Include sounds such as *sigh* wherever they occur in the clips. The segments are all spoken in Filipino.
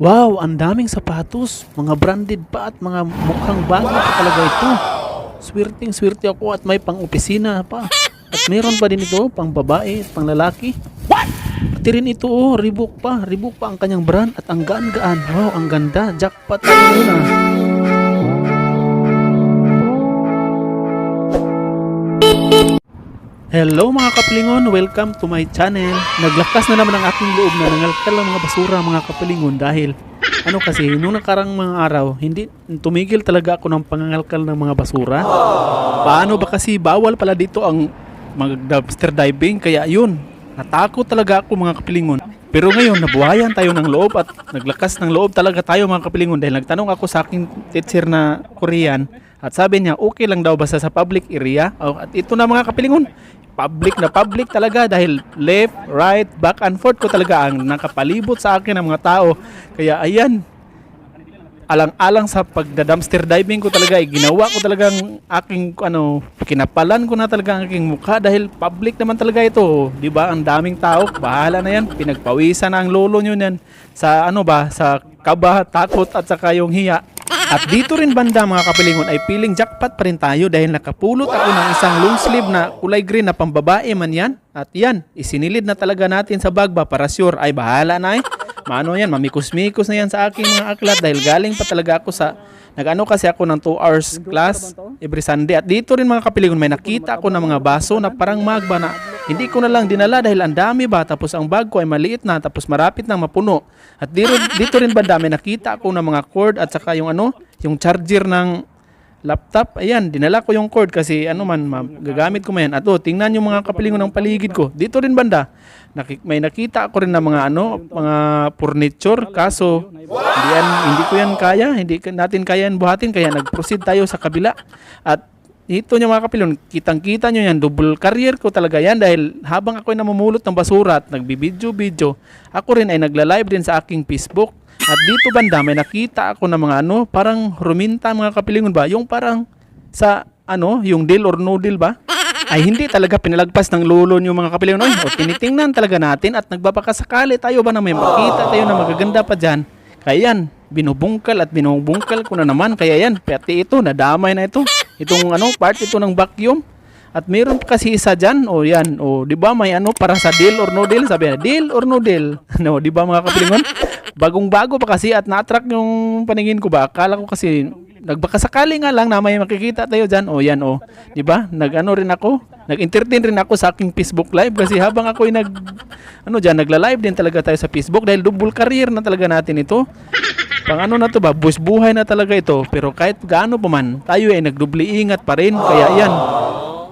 Wow, ang daming sapatos. Mga branded pa at mga mukhang bago pa talaga ito. Swerteng swerte ako at may pang-opisina pa. At meron pa din ito, pang babae at pang lalaki. Pati rin ito, oh, Reebok pa. Reebok pa ang kanyang brand at ang gaan-gaan. Wow, ang ganda. Jackpot tayo Hello mga kapilingon, welcome to my channel. Naglakas na naman ang aking loob na nangalkal ang mga basura mga kapilingon dahil ano kasi, nung nakarang mga araw, hindi tumigil talaga ako ng pangangalkal ng mga basura. Paano ba kasi bawal pala dito ang mag dumpster diving kaya yun, natakot talaga ako mga kapilingon. Pero ngayon, nabuhayan tayo ng loob at naglakas ng loob talaga tayo mga kapilingon dahil nagtanong ako sa aking teacher na Korean at sabi niya, okay lang daw basta sa public area. Oh, at ito na mga kapilingon, public na public talaga dahil left, right, back and forth ko talaga ang nakapalibot sa akin ng mga tao. Kaya ayan, alang-alang sa pagda-dumpster diving ko talaga, eh, ginawa ko talagang aking ano, kinapalan ko na talaga ang aking mukha dahil public naman talaga ito. 'Di ba? Ang daming tao, bahala na 'yan. Pinagpawisan na ang lolo niyo niyan sa ano ba, sa kaba, takot at saka yung hiya. At dito rin banda mga kapilingon ay feeling jackpot pa rin tayo dahil nakapulot ako ng isang long sleeve na kulay green na pambabae man yan. At yan, isinilid na talaga natin sa bag ba para sure ay bahala na eh. Maano yan, mamikos-mikos na yan sa aking mga aklat dahil galing pa talaga ako sa Nag-ano kasi ako ng 2 hours class every Sunday. At dito rin mga kapilingon, may nakita ako ng mga baso na parang magba na hindi ko na lang dinala dahil ang dami ba. Tapos ang bag ko ay maliit na tapos marapit na mapuno. At dito, dito rin ba dami nakita ako ng mga cord at saka yung ano, yung charger ng laptop. Ayan, dinala ko yung cord kasi ano man, ma- gagamit ko man. At oh, tingnan yung mga kapilingon ng paligid ko. Dito rin banda. Naki- may nakita ako rin ng mga ano, mga furniture kaso hindi, yan, hindi ko yan kaya, hindi natin kaya yan buhatin kaya nag-proceed tayo sa kabila. At ito nyo mga kapilon, kitang-kita nyo yan, double career ko talaga yan dahil habang ako ay namumulot ng basura at nagbibidyo-video, ako rin ay nagla-live din sa aking Facebook. At dito banda, may nakita ako ng mga ano, parang ruminta mga kapilingon ba? Yung parang sa ano, yung deal or no deal ba? Ay hindi talaga pinalagpas ng lulo yung mga kapilingon. Oy, o tinitingnan talaga natin at nagbabakasakali tayo ba na may makita tayo na magaganda pa dyan. Kaya yan, binubungkal at binubungkal ko na naman. Kaya yan, pati ito, nadamay na ito. Itong ano, part ito ng vacuum. At pa kasi isa dyan, o yan, o di ba may ano para sa deal or no deal? Sabi na, deal or no deal? *laughs* No, di ba mga kapilingon? Bagong bago pa kasi at na-attract yung paningin ko ba? Akala ko kasi nagbakasakali nga lang na may makikita tayo dyan. O yan, o. Di ba? Nag-ano rin ako. Nag-entertain rin ako sa aking Facebook live kasi habang ako ay nag ano dyan, nagla-live din talaga tayo sa Facebook dahil double career na talaga natin ito. Pang ano na to ba, buwis buhay na talaga ito. Pero kahit gaano pa man, tayo ay nagdubli ingat pa rin. Kaya yan,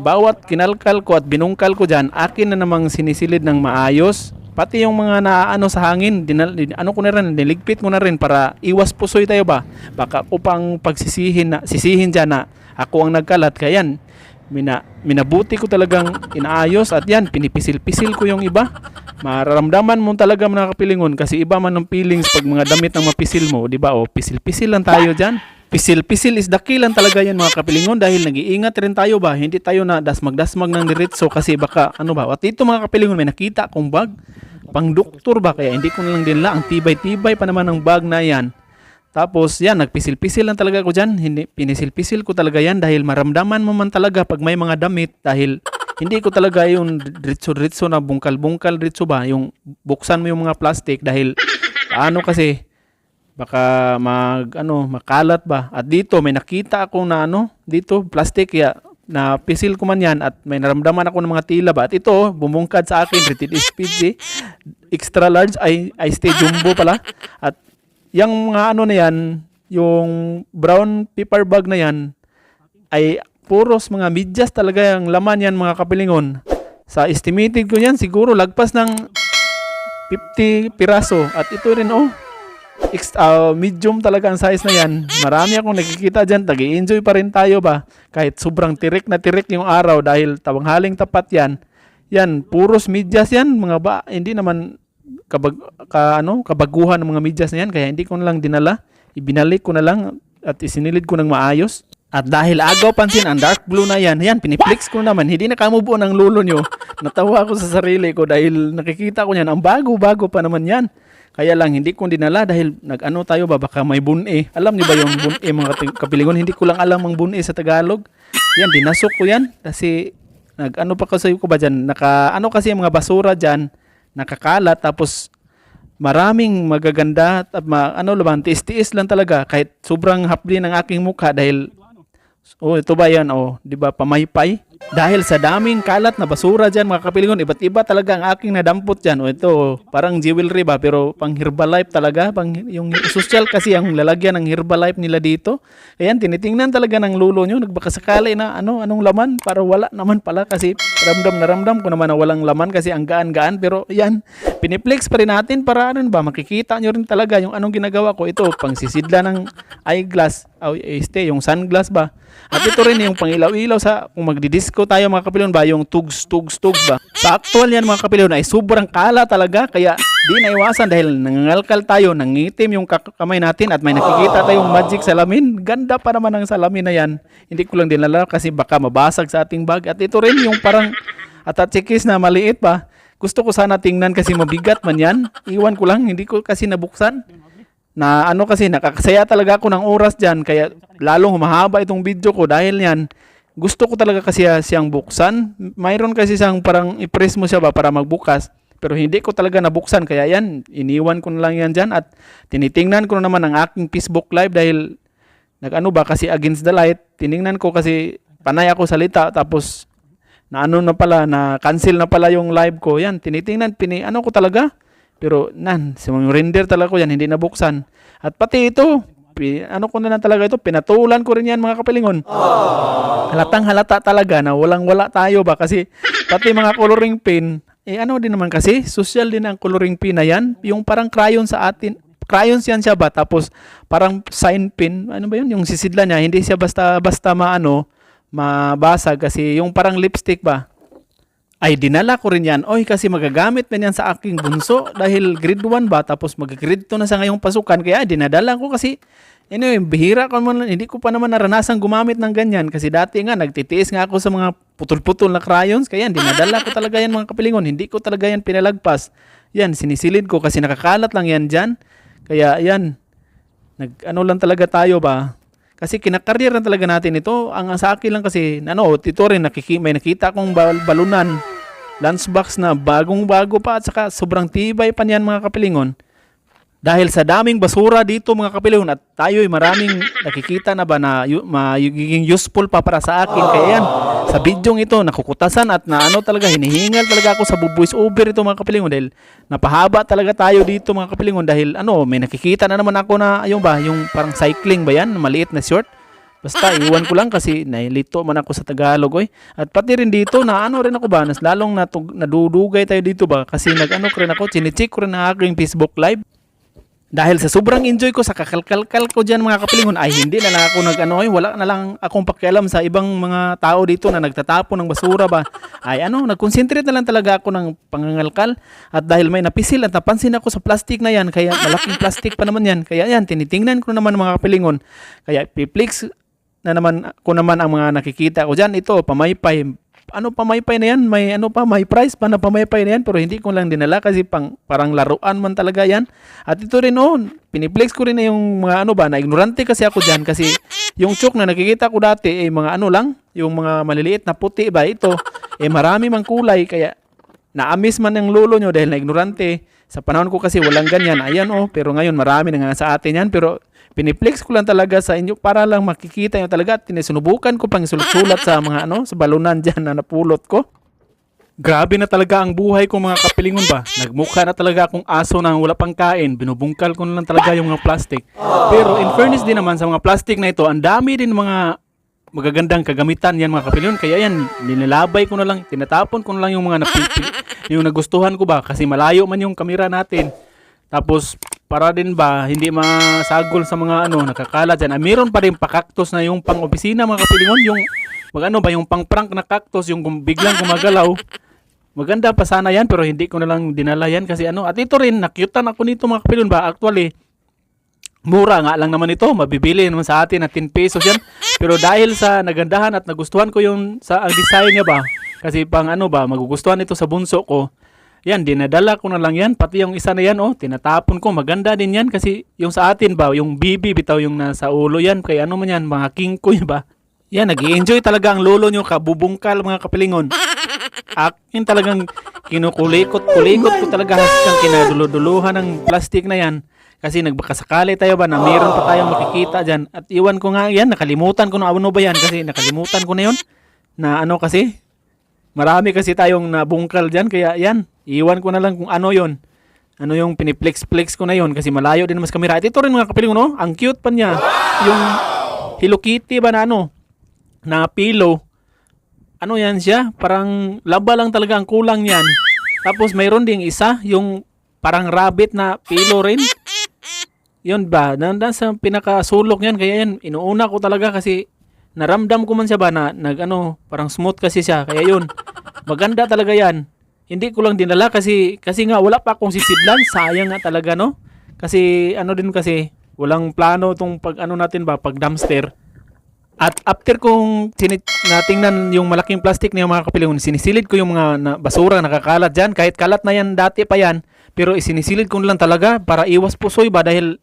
bawat kinalkal ko at binungkal ko dyan, akin na namang sinisilid ng maayos. Pati yung mga naano sa hangin, dinal, din- ano ko na rin, niligpit ko na rin para iwas pusoy tayo ba. Baka ko pang pagsisihin na, sisihin dyan na ako ang nagkalat. Kaya yan, mina, minabuti ko talagang inaayos at yan, pinipisil-pisil ko yung iba. Mararamdaman mo talaga mga kapilingon kasi iba man ang feelings pag mga damit ng mapisil mo, di ba? O, pisil-pisil lang tayo dyan. Pisil-pisil is dakilan talaga yan mga kapilingon dahil nag-iingat rin tayo ba? Hindi tayo na dasmag-dasmag ng diretso kasi baka ano ba? At ito mga kapilingon may nakita akong bag pang doktor ba kaya hindi ko lang dinla ang tibay-tibay pa naman ng bag na yan. Tapos yan, nagpisil-pisil lang talaga ako dyan. Hindi, pinisil-pisil ko talaga yan dahil maramdaman mo man talaga pag may mga damit dahil hindi ko talaga yung ritso-ritso na bungkal-bungkal ritso ba, yung buksan mo yung mga plastic dahil ano kasi baka mag ano makalat ba? At dito may nakita ako na ano dito plastic ya na pisil ko man yan at may naramdaman ako ng mga tila ba? At ito bumungkad sa akin rated SPG extra large ay ay stay jumbo pala. At yung mga ano na yan yung brown paper bag na yan ay puros mga medyas talaga yung laman yan mga kapilingon. Sa estimated ko yan siguro lagpas ng 50 piraso. At ito rin oh ah, medium talaga ang size na yan. Marami akong nakikita dyan. Tagi-enjoy pa rin tayo ba? Kahit sobrang tirik na tirik yung araw dahil tawanghaling tapat yan. Yan, puros medyas yan. Mga ba, hindi naman kabag, ka, ano, kabaguhan ng mga medyas na yan. Kaya hindi ko na lang dinala. Ibinalik ko na lang at isinilid ko ng maayos. At dahil agaw pansin, ang dark blue na yan, yan, piniflix ko naman. Hindi na kamubo ng lulo nyo. Natawa ako sa sarili ko dahil nakikita ko yan. Ang bago-bago pa naman yan. Kaya lang hindi ko dinala dahil nag-ano tayo ba baka may bune. Alam niyo ba yung bune mga kapilingon? Hindi ko lang alam ang bune sa Tagalog. Yan dinasok ko yan kasi nag-ano pa kasi ko ba diyan? Naka ano kasi yung mga basura diyan nakakalat tapos maraming magaganda at ma, ano laban tiis-tiis lang talaga kahit sobrang hapdi ng aking mukha dahil Oh, ito ba yan? Oh, 'di ba pamaypay? Dahil sa daming kalat na basura diyan mga kapilingon, iba't iba talaga ang aking nadampot diyan. Oh, ito parang jewelry ba pero pang Herbalife talaga, pang yung social kasi ang lalagyan ng Herbalife nila dito. Ayan, tinitingnan talaga ng lulo nyo, nagbakasakali na ano, anong laman para wala naman pala kasi ramdam na ramdam ko naman na walang laman kasi ang gaan-gaan pero yan, piniplex pa rin natin para ano ba, makikita nyo rin talaga yung anong ginagawa ko. Ito, pang sisidla ng eyeglass, oh, este, yung sunglass ba. At ito rin yung pangilaw-ilaw sa kung magdi-disco tayo mga kapilyon ba, yung tugs, tugs, tugs ba. Sa actual yan mga kapilyon ay sobrang kala talaga kaya di naiwasan dahil nangangalkal tayo, nangitim yung kamay natin at may nakikita tayong magic salamin. Ganda pa naman ang salamin na yan. Hindi ko lang dinala kasi baka mabasag sa ating bag. At ito rin yung parang atatsikis na maliit pa. Gusto ko sana tingnan kasi mabigat man yan. Iwan ko lang, hindi ko kasi nabuksan na ano kasi nakakasaya talaga ako ng oras diyan kaya lalong humahaba itong video ko dahil yan gusto ko talaga kasi siyang buksan. Mayroon kasi siyang parang i-press mo siya ba para magbukas. Pero hindi ko talaga nabuksan. Kaya yan iniwan ko na lang yan diyan at tinitingnan ko na naman ang aking Facebook live dahil nag-ano ba kasi against the light. Tiningnan ko kasi panay ako salita tapos na ano na pala na cancel na pala yung live ko. Yan tinitingnan pini ano ko talaga? Pero nan, mga render talaga ko yan, hindi nabuksan. At pati ito, pi, ano ko na lang talaga ito, pinatulan ko rin yan mga kapilingon. Halatang halata talaga na walang wala tayo ba kasi pati mga coloring pen, eh ano din naman kasi, social din ang coloring pen na yan. Yung parang crayon sa atin, crayons yan siya ba? Tapos parang sign pen, ano ba yun? Yung sisidla niya, hindi siya basta basta maano, mabasag kasi yung parang lipstick ba? Ay dinala ko rin yan. Oy, kasi magagamit man yan sa aking bunso *laughs* dahil grade 1 ba, tapos mag-grade 2 na sa ngayong pasukan. Kaya dinadala ko kasi, anyway, bihira ko man, hindi ko pa naman naranasan gumamit ng ganyan. Kasi dati nga, nagtitiis nga ako sa mga putol-putol na crayons. Kaya dinadala ko talaga yan mga kapilingon. Hindi ko talaga yan pinalagpas. Yan, sinisilid ko kasi nakakalat lang yan dyan. Kaya yan, nag, ano lang talaga tayo ba, kasi kinakarir na talaga natin ito. Ang sa akin lang kasi, ano, ito rin, nakiki, may nakita akong bal- balunan, lunchbox na bagong bago pa at saka sobrang tibay pa niyan mga kapilingon. Dahil sa daming basura dito mga kapilingon at tayo'y maraming *laughs* nakikita na ba na magiging useful pa para sa akin. Kaya yan, sa bidyong ito, nakukutasan at na ano talaga, hinihingal talaga ako sa voice over ito mga kapilingon dahil napahaba talaga tayo dito mga kapilingon dahil ano, may nakikita na naman ako na, ayun ba, yung parang cycling ba yan, maliit na short. Basta iwan ko lang kasi nailito man ako sa Tagalog oy. At pati rin dito na ano rin ako ba, nas lalong natug, nadudugay tayo dito ba kasi nag-ano rin ako, chinecheck ko rin ang aking Facebook live. Dahil sa sobrang enjoy ko sa kakalkalkal ko diyan mga kapilingon ay hindi na lang ako nag-ano ay wala na lang akong pakialam sa ibang mga tao dito na nagtatapon ng basura ba. Ay ano, nag-concentrate na lang talaga ako ng pangangalkal at dahil may napisil at napansin ako sa plastic na yan kaya malaking plastic pa naman yan. Kaya yan, tinitingnan ko naman mga kapilingon. Kaya piplix na naman ko naman ang mga nakikita ko diyan ito pamaypay ano pamaypay na yan? May ano pa may price pa na pamaypay na yan? Pero hindi ko lang dinala kasi pang parang laruan man talaga yan. At ito rin oh piniplex ko rin na yung mga ano ba na ignorante kasi ako diyan kasi yung chok na nakikita ko dati eh mga ano lang yung mga maliliit na puti ba ito eh marami mang kulay kaya na-miss man ng lolo nyo dahil na ignorante. Sa panahon ko kasi walang ganyan. Ayan oh pero ngayon marami na nga sa atin yan pero piniplex ko lang talaga sa inyo para lang makikita nyo talaga at tinisunubukan ko pang sulat-sulat sa mga ano sa balunan *laughs* dyan na napulot ko Grabe na talaga ang buhay ko mga kapilingon ba. Nagmukha na talaga akong aso na wala pang kain. Binubungkal ko na lang talaga yung mga plastic. Pero in fairness din naman sa mga plastic na ito, ang dami din mga magagandang kagamitan yan mga kapilingon. Kaya yan, nilalabay ko na lang, tinatapon ko na lang yung mga napipi, yung nagustuhan ko ba. Kasi malayo man yung kamera natin. Tapos para din ba hindi masagol sa mga ano nakakala diyan. Ah, meron pa rin pakaktos na yung pang-opisina mga kapilingon, yung magano ba yung pang-prank na cactus yung biglang gumagalaw. Maganda pa sana yan pero hindi ko na lang dinala yan kasi ano at ito rin nakyutan ako nito mga kapilingon ba actually mura nga lang naman ito mabibili naman sa atin at 10 pesos yan pero dahil sa nagandahan at nagustuhan ko yung sa ang design niya ba kasi pang ano ba magugustuhan ito sa bunso ko Yan, dinadala ko na lang yan. Pati yung isa na yan, oh, tinatapon ko. Maganda din yan kasi yung sa atin ba, yung bibi bitaw yung nasa ulo yan. Kaya ano man yan, mga kingkoy ba. Yan, nag enjoy talaga ang lolo nyo, kabubungkal mga kapilingon. Akin talagang kinukulikot-kulikot ko talaga hanggang kinaduluduluhan ng plastic na yan. Kasi nagbakasakali tayo ba na meron pa tayong makikita dyan. At iwan ko nga yan, nakalimutan ko na ano ba yan kasi nakalimutan ko na yun. Na ano kasi, marami kasi tayong nabungkal dyan. Kaya yan, iwan ko na lang kung ano yon ano yung piniplex-plex ko na yon kasi malayo din mas kamera. At ito rin mga kapiling no, ang cute pa niya. Yung Hello Kitty ba na ano, na pillow. Ano yan siya? Parang laba lang talaga ang kulang niyan. Tapos mayroon ding isa, yung parang rabbit na pillow rin. Yun ba? Nandan sa pinakasulok niyan. Kaya yan, inuuna ko talaga kasi naramdam ko man siya ba na nag ano, parang smooth kasi siya. Kaya yun, maganda talaga yan. Hindi ko lang dinala kasi kasi nga wala pa akong sisidlan. Sayang nga talaga no. Kasi ano din kasi walang plano tong pag ano natin ba pag dumpster. At after kong sinit, natingnan yung malaking plastic niya mga kapilingon, sinisilid ko yung mga na, basura nakakalat dyan. Kahit kalat na yan, dati pa yan. Pero isinisilid ko lang talaga para iwas pusoy ba dahil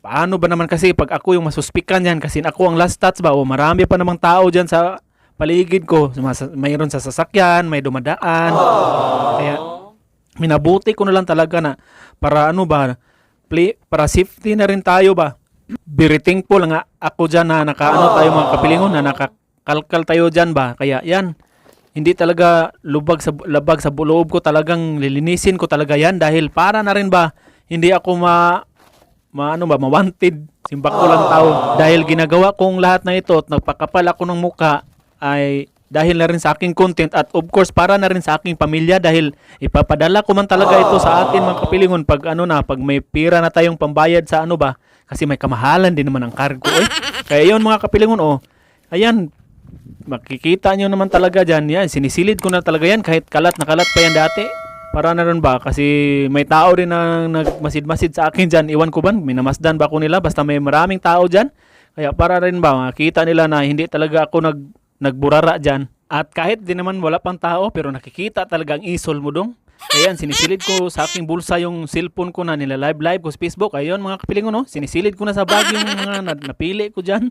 paano ba naman kasi pag ako yung masuspikan yan kasi ako ang last touch ba o marami pa namang tao dyan sa paligid ko. Mayroon sa sasakyan, may dumadaan. Kaya minabuti ko na lang talaga na para ano ba, play, para safety na rin tayo ba. Very thankful nga ako dyan na nakaano tayo mga kapilingon na nakakalkal tayo dyan ba. Kaya yan, hindi talaga lubag sa labag sa loob ko talagang lilinisin ko talaga yan dahil para na rin ba hindi ako ma maano ba mawanted simbak ko lang tao dahil ginagawa kong lahat na ito at nagpakapal ako ng muka ay dahil na rin sa aking content at of course para na rin sa aking pamilya dahil ipapadala ko man talaga ito sa atin mga kapilingon pag ano na pag may pira na tayong pambayad sa ano ba kasi may kamahalan din naman ang cargo eh. Kaya yun mga kapilingon oh. Ayan, makikita nyo naman talaga dyan. Yan, sinisilid ko na talaga yan kahit kalat na kalat pa yan dati. Para na rin ba? Kasi may tao rin na nagmasid-masid sa akin dyan. Iwan ko ba? Minamasdan ba ko nila? Basta may maraming tao dyan. Kaya para rin ba? Makita nila na hindi talaga ako nag, nagburara dyan. At kahit di naman wala pang tao, pero nakikita talaga ang isol mo dong. Ayan, sinisilid ko sa aking bulsa yung cellphone ko na nila live live ko sa Facebook. Ayun mga kapilingon, no? Sinisilid ko na sa bag yung mga na- napili ko dyan.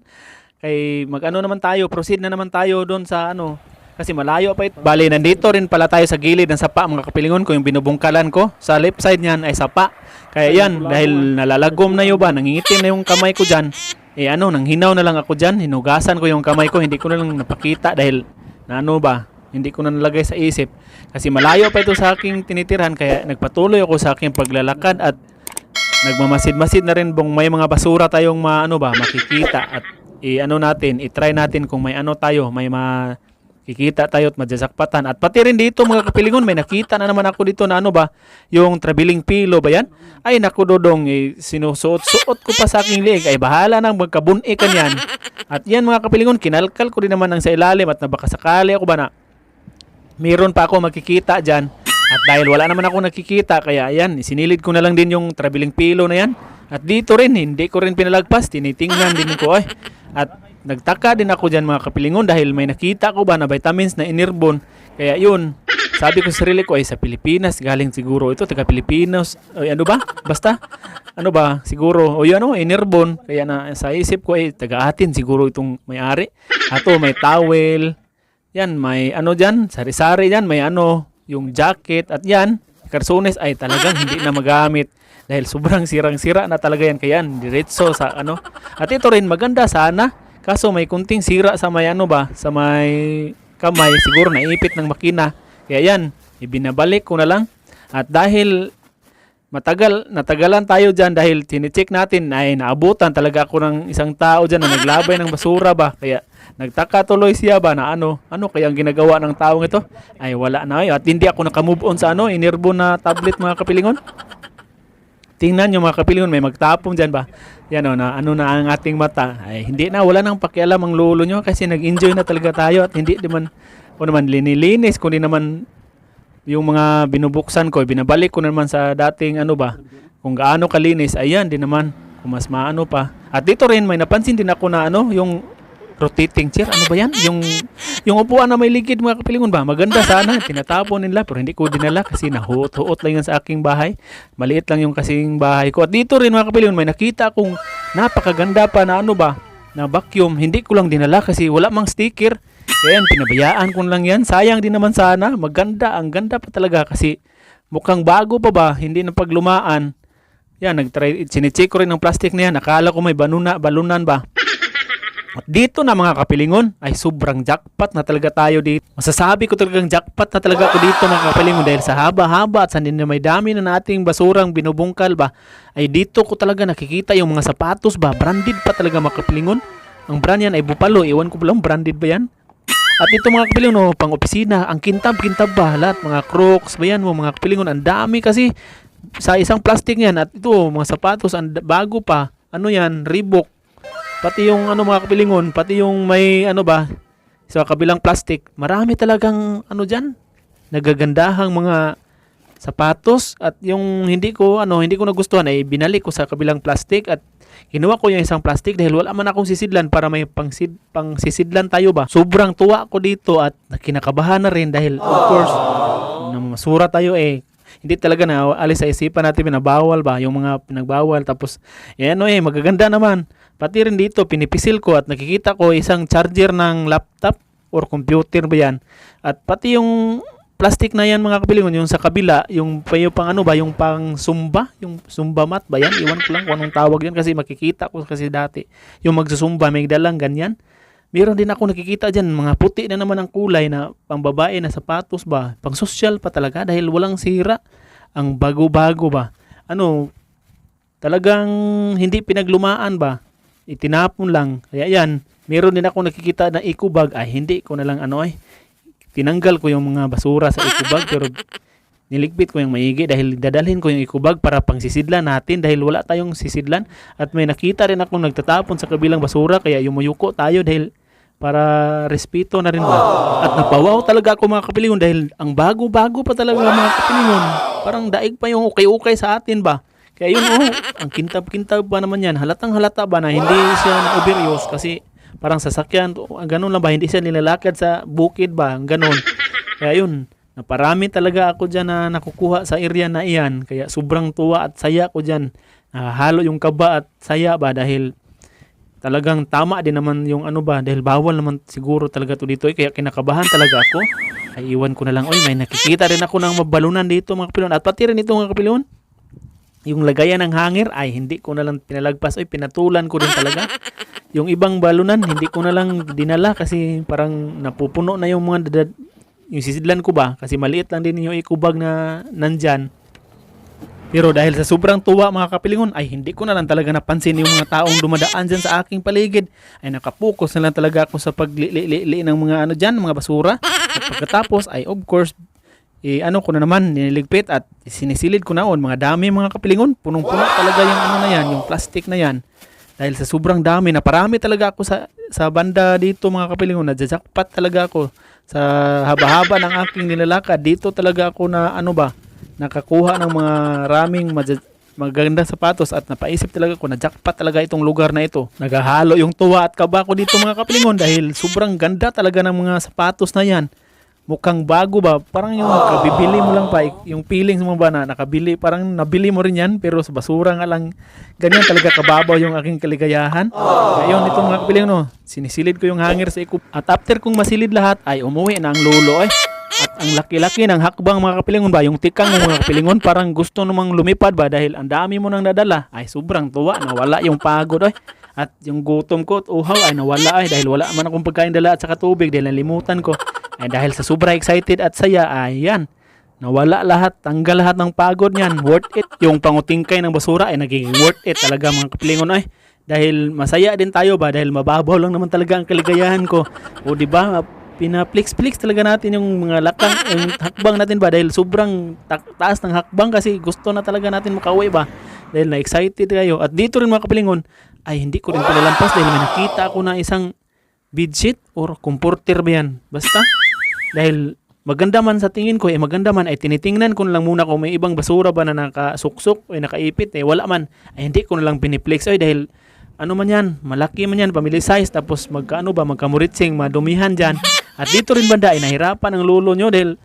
Kay mag-ano naman tayo, proceed na naman tayo doon sa ano. Kasi malayo pa ito. Bali, nandito rin pala tayo sa gilid ng sapa mga kapilingon ko. Yung binubungkalan ko. Sa left side niyan ay sapa. Kaya yan, dahil nalalagom na yun ba, nangingitim na yung kamay ko dyan. Eh ano, nang hinaw na lang ako dyan. Hinugasan ko yung kamay ko. Hindi ko na lang napakita dahil na ano ba, hindi ko na nalagay sa isip. Kasi malayo pa ito sa aking tinitirhan. Kaya nagpatuloy ako sa aking paglalakad at nagmamasid-masid na rin bong may mga basura tayong ma, ano ba, makikita at i-ano natin, i-try natin kung may ano tayo, may makikita tayo at madsasakpatan. At pati rin dito mga kapilingon, may nakita na naman ako dito na ano ba, yung traveling pillow ba yan? Ay naku dodong, eh, sinusuot-suot ko pa sa aking liig, ay bahala nang magkabuni ka niyan. At yan mga kapilingon, kinalkal ko rin naman ng sa ilalim at nabakasakali ako ba na meron pa ako makikita dyan. At dahil wala naman ako nakikita, kaya ayan, isinilid ko na lang din yung traveling pillow na yan. At dito rin, hindi ko rin pinalagpas, tinitingnan din ko ay. At nagtaka din ako dyan mga kapilingon dahil may nakita ko ba na vitamins na inirbon. Kaya yun, sabi ko sa sarili ko ay sa Pilipinas, galing siguro ito, taga Pilipinas. Ay, ano ba? Basta, ano ba? Siguro, o yun ano, inirbon. Kaya na sa isip ko ay taga atin siguro itong may-ari. Ato, may towel, yan, may ano dyan, sari-sari dyan, may ano, yung jacket at yan, karsones ay talagang hindi na magamit dahil sobrang sirang-sira na talaga yan kaya yan, diretso sa ano. At ito rin maganda sana, kaso may kunting sira sa may ano ba, sa may kamay, siguro naipit ng makina. Kaya yan, ibinabalik ko na lang. At dahil matagal, natagalan tayo dyan dahil tinicheck natin ay naabutan talaga ako ng isang tao dyan na naglabay ng basura ba. Kaya nagtaka tuloy siya ba na ano, ano kaya ang ginagawa ng taong ito? Ay wala na ngayon. At hindi ako nakamove on sa ano, inirbo na tablet mga kapilingon. Tingnan nyo mga kapilingon, may magtapong dyan ba? Yan o, na ano na ang ating mata. Ay, hindi na, wala nang pakialam ang lolo nyo kasi nag-enjoy na talaga tayo at hindi naman, o naman linilinis, kundi naman yung mga binubuksan ko, binabalik ko naman sa dating ano ba, kung gaano kalinis, ayan din naman, kung mas maano pa. At dito rin, may napansin din ako na ano, yung rotating chair. Ano ba yan? Yung, yung upuan na may ligid mga kapilingon ba? Maganda sana. Tinatapon nila pero hindi ko dinala kasi nahuot-huot lang yan sa aking bahay. Maliit lang yung kasing bahay ko. At dito rin mga kapilingon may nakita akong napakaganda pa na ano ba? Na vacuum. Hindi ko lang dinala kasi wala mang sticker. Kaya yan, pinabayaan ko lang yan. Sayang din naman sana. Maganda. Ang ganda pa talaga kasi mukhang bago pa ba? Hindi na paglumaan. Yan, nag-try, sinicheck ko rin ng plastic na yan. Akala ko may banuna, balunan ba? At dito na mga kapilingon, ay sobrang jackpot na talaga tayo dito. Masasabi ko talagang jackpot na talaga ako dito mga kapilingon dahil sa haba-haba at sa may dami na nating basurang binubungkal ba, ay dito ko talaga nakikita yung mga sapatos ba, branded pa talaga mga kapilingon. Ang brand yan ay Bupalo, iwan ko lang branded ba yan? At ito mga kapilingon, no, pang opisina, ang kintab-kintab ba, lahat, mga crocs ba yan, mga kapilingon, ang dami kasi sa isang plastic yan at ito mga sapatos ang bago pa. Ano yan? Reebok pati yung ano mga kapilingon pati yung may ano ba sa kabilang plastic marami talagang ano diyan nagagandahang mga sapatos at yung hindi ko ano hindi ko nagustuhan ay binalik ko sa kabilang plastic at Kinuha ko yung isang plastic dahil wala man akong sisidlan para may pangsid, pang sisidlan tayo ba. Sobrang tuwa ko dito at kinakabahan na rin dahil of course na masura tayo eh. Hindi talaga na alis sa isipan natin pinabawal ba yung mga pinagbawal tapos eh ano eh magaganda naman pati rin dito pinipisil ko at nakikita ko isang charger ng laptop or computer ba yan at pati yung plastic na yan mga kapilingon yung sa kabila yung, yung pang ano ba yung pang sumba yung sumba mat ba yan iwan ko lang kung anong tawag yan kasi makikita ko kasi dati yung magsusumba may dalang ganyan Meron din ako nakikita dyan, mga puti na naman ang kulay na pangbabae na sapatos ba. Pang social pa talaga dahil walang sira. Ang bago-bago ba. Ano, talagang hindi pinaglumaan ba. Itinapon lang. Kaya yan, meron din ako nakikita na eco bag. Ay, hindi ko na lang ano ay. Tinanggal ko yung mga basura sa eco bag pero niligpit ko yung maigi dahil dadalhin ko yung eco bag para pang sisidlan natin dahil wala tayong sisidlan at may nakita rin ako nagtatapon sa kabilang basura kaya yumuyuko tayo dahil para respeto na rin ba. At napawaw talaga ako mga kapilingon dahil ang bago-bago pa talaga mga kapilingon. Parang daig pa yung ukay-ukay sa atin ba. Kaya yun oh, ang kintab-kintab ba naman yan. Halatang halata ba na hindi siya na-overuse kasi parang sasakyan, ganun lang ba, hindi siya nilalakad sa bukid ba, ganun. Kaya yun, naparami talaga ako dyan na nakukuha sa area na iyan. Kaya sobrang tuwa at saya ko dyan. Nakahalo yung kaba at saya ba? Dahil talagang tama din naman yung ano ba? Dahil bawal naman siguro talaga to dito. Eh, kaya kinakabahan talaga ako. Ay iwan ko na lang. Oy may nakikita rin ako ng mabalunan dito mga kapilon. At pati rin ito mga kapilon yung lagayan ng hanger ay hindi ko na lang pinalagpas ay pinatulan ko din talaga *laughs* yung ibang balunan hindi ko na lang dinala kasi parang napupuno na yung mga dadad, yung sisidlan ko ba kasi maliit lang din yung ikubag na nandyan pero dahil sa sobrang tuwa mga kapilingon ay hindi ko na lang talaga napansin yung mga taong dumadaan dyan sa aking paligid. Ay nakapokus na lang talaga ako sa paglili ng mga ano dyan, mga basura. At pagkatapos ay of course eh, ano ko na naman, nililigpit at sinisilid ko na on. Mga dami mga kapilingon, punong-puno talaga yung ano na yan, yung plastic na yan. Dahil sa sobrang dami, naparami talaga ako sa, sa banda dito mga kapilingon, nadjajakpat talaga ako sa haba-haba ng aking nilalakad. Dito talaga ako na ano ba, nakakuha ng mga raming madja- magaganda sapatos at napaisip talaga ko na jackpot talaga itong lugar na ito. Nagahalo yung tuwa at kaba ko dito mga kapilingon dahil sobrang ganda talaga ng mga sapatos na yan. Mukhang bago ba? Parang yung kabibili mo lang pa, yung feelings mo ba na nakabili, parang nabili mo rin yan pero sa basura nga lang ganyan talaga kababaw yung aking kaligayahan. Ngayon itong mga kapilingon, no, sinisilid ko yung hanger sa ikup. At after kong masilid lahat ay umuwi na ang lolo eh. At ang laki-laki ng hakbang mga kapilingon ba, yung tikang ng mga kapilingon parang gusto namang lumipad ba dahil ang dami mo nang nadala. Ay sobrang tuwa, nawala yung pagod ay. At yung gutom ko at uhaw ay nawala ay dahil wala man akong pagkain dala at saka tubig dahil nalimutan ko. Ay dahil sa sobra excited at saya ay yan. Nawala lahat, tanggal lahat ng pagod niyan. Worth it. Yung pangutingkay ng basura ay nagiging worth it talaga mga kapilingon ay. Dahil masaya din tayo ba dahil mababaw lang naman talaga ang kaligayahan ko. O di ba? Pina-flix-flix talaga natin yung mga lakang yung hakbang natin ba dahil sobrang ta- taas ng hakbang kasi gusto na talaga natin makauwi ba dahil na-excited kayo. At dito rin mga kapilingon ay hindi ko rin pinalampas dahil may nakita ako na isang bedsheet or comforter ba yan. Basta dahil maganda man sa tingin ko eh maganda man ay tinitingnan ko lang muna kung may ibang basura ba na nakasuksok o nakaipit eh wala man ay hindi ko na lang piniplex ay dahil ano man yan, malaki man yan, family size, tapos magkaano ba, magkamuritsing, madumihan dyan. At dito rin banda, ay nahirapan ang lulo nyo dahil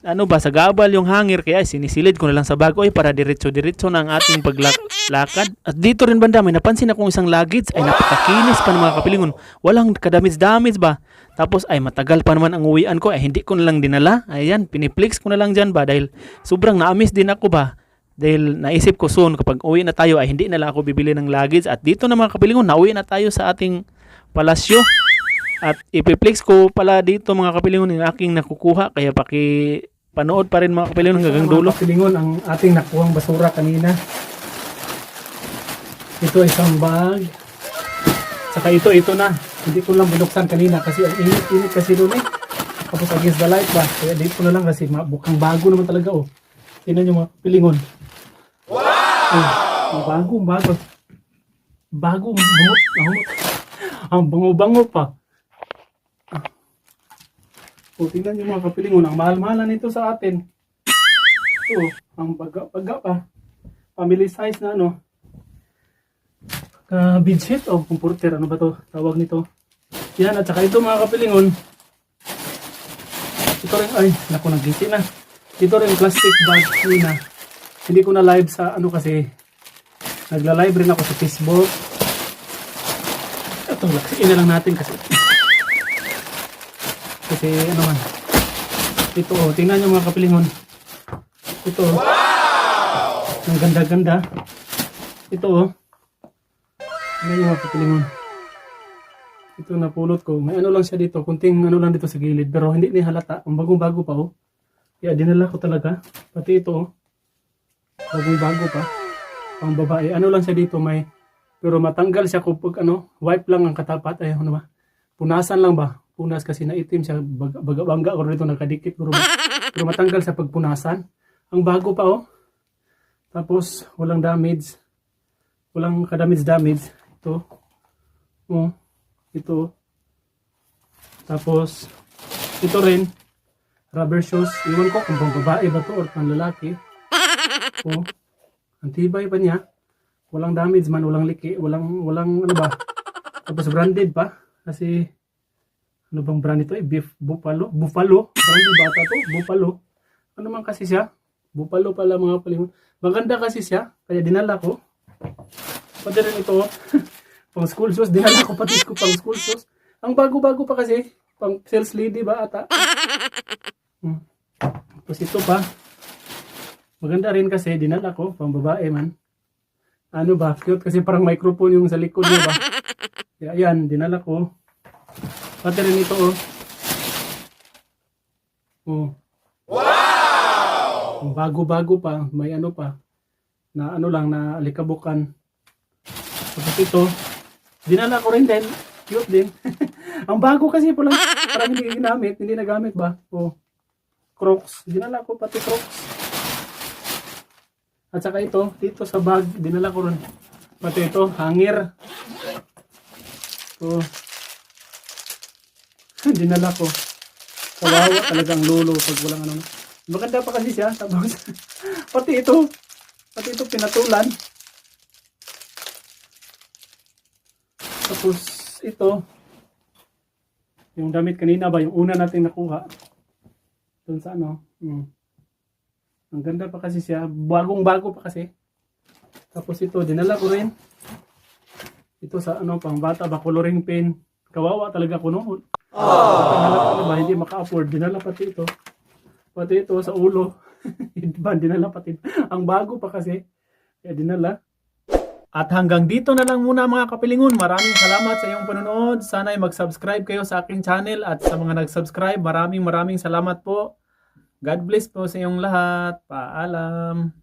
ano ba, sa gabal yung hangir, kaya ay sinisilid ko na lang sa bago ay para diretso-diretso na ating paglakad. At dito rin banda, may napansin akong isang luggage, ay napakakinis pa ng mga kapilingon. Walang kadamits-damits ba? Tapos ay matagal pa naman ang uwian ko, ay hindi ko na lang dinala. Ayan, piniplex ko na lang dyan ba dahil sobrang naamis din ako ba. Dahil naisip ko soon kapag uwi na tayo ay hindi na lang ako bibili ng luggage. At dito na mga kapilingon, nauwi na tayo sa ating palasyo. At ipiplex ko pala dito mga kapilingon yung aking nakukuha. Kaya paki panood pa rin mga kapilingon hanggang dulo. Mga kapilingon, ang ating nakuhang basura kanina. Ito isang bag. Saka ito, ito na. Hindi ko lang binuksan kanina kasi ang init-init kasi doon eh. Tapos against the light ba? Kaya dito na lang kasi bukang bago naman talaga oh. Tingnan nyo mga kapilingon. Wow! ang bago, bago. Bago, bangot, bangot. Ang bango-bango pa. O, tingnan nyo mga kapilingon, ang mahal-mahalan nito sa atin. Ito, ang baga-baga pa. Family size na ano. Ka bedsheet o comforter, ano ba to? Tawag nito. Yan, at saka ito mga kapilingon. Ito rin, ay, naku, nagisi na. Ito rin plastic bag na. Hindi ko na live sa ano kasi nagla-live rin ako sa Facebook. Ito, laksiin na lang natin kasi kasi ano man. Ito oh, tingnan nyo mga kapilingon. Ito. Wow! Ang ganda-ganda. Ito oh. Tingnan nyo mga kapilingon. Ito napulot ko. May ano lang siya dito. Kunting ano lang dito sa gilid. Pero hindi ni halata. Ang bagong-bago pa oh. Kaya dinala ko talaga. Pati ito oh. Bagong-bago pa. Pang babae. Ano lang siya dito may pero matanggal siya kapag ano, wipe lang ang katapat. Ay, ano ba? Punasan lang ba? Punas kasi na itim siya. Baga, baga, bangga ko rito nakadikit. Pero, pero matanggal sa pagpunasan. Ang bago pa oh. Tapos, walang damage. Walang kadamage damage. Ito. Oh. Ito. Tapos, ito rin. Rubber shoes. Iwan ko kung pang babae ba to or pang lalaki. Oh. Ang tibay pa niya. Walang damage man, walang liki, walang, walang ano ba. Tapos branded pa. Kasi, ano bang brand ito? Eh, beef buffalo? Buffalo? Branded bata to? Buffalo. Ano man kasi siya? Buffalo pala mga palingon. Maganda kasi siya. Kaya dinala ko. Pati rin ito. *laughs* pang school shoes. Dinala ko pati ko pang school shoes. Ang bago-bago pa kasi. Pang sales lady ba ata? Hmm. Tapos ito pa. Maganda rin kasi dinala ko. Pang babae man. Ano ba? Cute kasi parang microphone yung sa likod niya ba? *laughs* Kaya yan, dinala ko. Pati rin ito oh. Oh. Wow! Bago-bago pa, may ano pa. Na ano lang, na alikabukan. Tapos ito, dinala ko rin din. Cute din. *laughs* Ang bago kasi pala, parang hindi ginamit, hindi nagamit ba? Oh. Crocs. Dinala ko pati Crocs. At saka ito, dito sa bag, dinala ko rin. Pati ito, hangir. So, *laughs* dinala ko. Kawawa talagang lolo pag walang ano. Maganda pa kasi siya. Tapos, *laughs* pati ito, pati ito pinatulan. Tapos, ito, yung damit kanina ba, yung una natin nakuha. Doon sa ano, hmm. Ang ganda pa kasi siya. Bagong bago pa kasi. Tapos ito, dinala ko rin. Ito sa ano, pang bata ba, coloring pen. Kawawa talaga ko noon. Ko ba, hindi maka-afford. Dinala pati ito. Pati ito sa ulo. *laughs* Diba, dinala pati. Ang bago pa kasi. Kaya dinala. At hanggang dito na lang muna mga kapilingon. Maraming salamat sa iyong panonood. Sana ay mag-subscribe kayo sa aking channel. At sa mga nag-subscribe, maraming maraming salamat po. God bless po sa inyong lahat. Paalam.